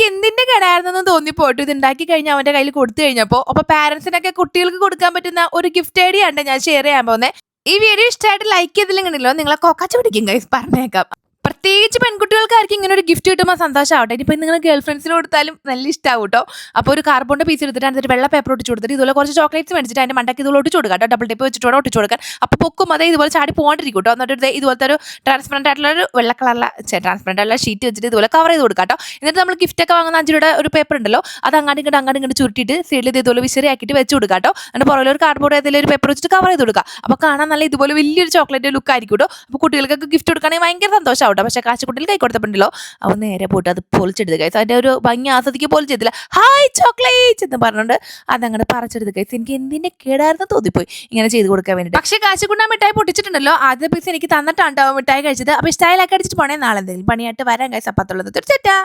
എനിക്ക് എന്തിന്റെ കേടായിരുന്നെന്ന് തോന്നിപ്പോട്ടു ഇത് ഉണ്ടാക്കി കഴിഞ്ഞാൽ അവന്റെ കയ്യിൽ കൊടുത്തു കഴിഞ്ഞപ്പോൾ അപ്പൊ പാരന്റ്സിനൊക്കെ കുട്ടികൾക്ക് കൊടുക്കാൻ പറ്റുന്ന ഒരു ഗിഫ്റ്റ് ഐഡിയ ഉണ്ട് ഞാൻ ഷെയർ ചെയ്യാൻ പോകുന്നത് ഈ വീഡിയോ ഇഷ്ടമായിട്ട് ലൈക്ക് ചെയ്തില്ലെങ്കിലോ നിങ്ങളെ കൊക്കച്ചു പിടിക്കും കൈസ് പറഞ്ഞേക്കാം. പ്രത്യേകിച്ച് പെൺകുട്ടികൾക്കായിരിക്കും ഇങ്ങനെ ഒരു ഗിഫ്റ്റ് കിട്ടുമ്പോൾ സന്തോഷമാവട്ടെ ഇനിയിപ്പോൾ നിങ്ങൾ ഗേൾ ഫ്രണ്ട്സിന് കൊടുത്താലും നല്ല ഇഷ്ടമാവും കേട്ടോ അപ്പോൾ ഒരു കാർബോണിന്റെ പീസ് എടുത്തിട്ട് അതിന്റെ വെള്ള പേപ്പർ ഒട്ടിച്ച് കൊടുത്തിട്ട് ഇതുപോലെ കുറച്ച് ചോക്ലേറ്റ്സ് മേടിച്ചിട്ട് അതിന്റെ മണ്ടയ്ക്ക് ഇതുപോലെ ഒട്ടിച്ച് കൊടുക്കാം കേട്ടോ ഡബിൾ ടേപ്പ് വെച്ചിട്ട് വേണം ഒട്ടിച്ച് കൊടുക്കാൻ. അപ്പോൾ പൊക്കും അതേ ഇതുപോലെ ചാടി പോകാണ്ടിരിക്കും കേട്ടോ എന്നിട്ട് ഇതുപോലത്തെ ഒരു ട്രാൻസ്പെറന്റ് ആയിട്ടുള്ള ഒരു വെള്ള കളറിലെ ട്രാൻസ്പെറന്റ് ആയിട്ടുള്ള ഷീറ്റ് വെച്ചിട്ട് ഇതുപോലെ കവർ ചെയ്ത് കൊടുക്കാം കേട്ടോ എന്നിട്ട് നമ്മൾ ഗിഫ്റ്റ് ഒക്കെ വാങ്ങുന്ന അഞ്ച് രൂപയുടെ ഒരു പേപ്പർ ഉണ്ടല്ലോ അത് അങ്ങാടി ഇങ്ങോട്ട് അങ്ങാടി ഇങ്ങോട്ട് ചുരുട്ടിയിട്ട് സൈഡിൽ ഇതുപോലെ വിശറിയാക്കിയിട്ട് വെച്ച് കൊടുക്കാം കേട്ടോ എന്നിട്ട് പുറകിൽ ഒരു കാർഡ്ബോർഡ് ഏതെങ്കിലും ഒരു പേപ്പർ വെച്ചിട്ട് കവർ ചെയ്ത് കൊടുക്കുക അപ്പോൾ കാണാൻ നല്ല ഇതുപോലെ വലിയൊരു ചോക്ലേറ്റ് ലുക്ക് ആയിരിക്കും കേട്ടോ അപ്പോൾ കുട്ടികൾക്കൊക്കെ ഗിഫ്റ്റ് കൊടുക്കുകയാണെങ്കിൽ ഭയങ്കര സന്തോഷമാവും കേട്ടോ പക്ഷേ കാശുകുട്ടിയിൽ കൈ കൊടുത്തപ്പോണ്ടല്ലോ അവൻ നേരെ പോയിട്ട് അത് പൊളിച്ചെടുത്ത് കൈസ് അതിന്റെ ഒരു ഭംഗി ആസ്വദിക്ക് പൊളിച്ചെടുത്തില്ല ഹായ് ചോക്ലേറ്റ് എന്ന് പറഞ്ഞുകൊണ്ട് അതങ്ങനെ പറിച്ചെടുത്ത് കൈസ് എനിക്ക് എന്തിന്റെ കേടായിരുന്നു തോന്നിപ്പോയി ഇങ്ങനെ ചെയ്ത് കൊടുക്കാൻ വേണ്ടി പക്ഷേ കാശുകുണ്ട മിഠായി പൊട്ടിച്ചിട്ടുണ്ടല്ലോ. ആദ്യത്തെ പീസ് എനിക്ക് തന്നിട്ടാണ് മിഠായി കഴിച്ചത്. അപ്പോൾ ഇഷ്ടമായാലൊക്കെ അടിച്ചിട്ട് പോണേ നാളെ എന്തെങ്കിലും പണിയായിട്ട് വരാൻ കൈസ് അപ്പത്തുള്ളത് തീർച്ചയായിട്ടും.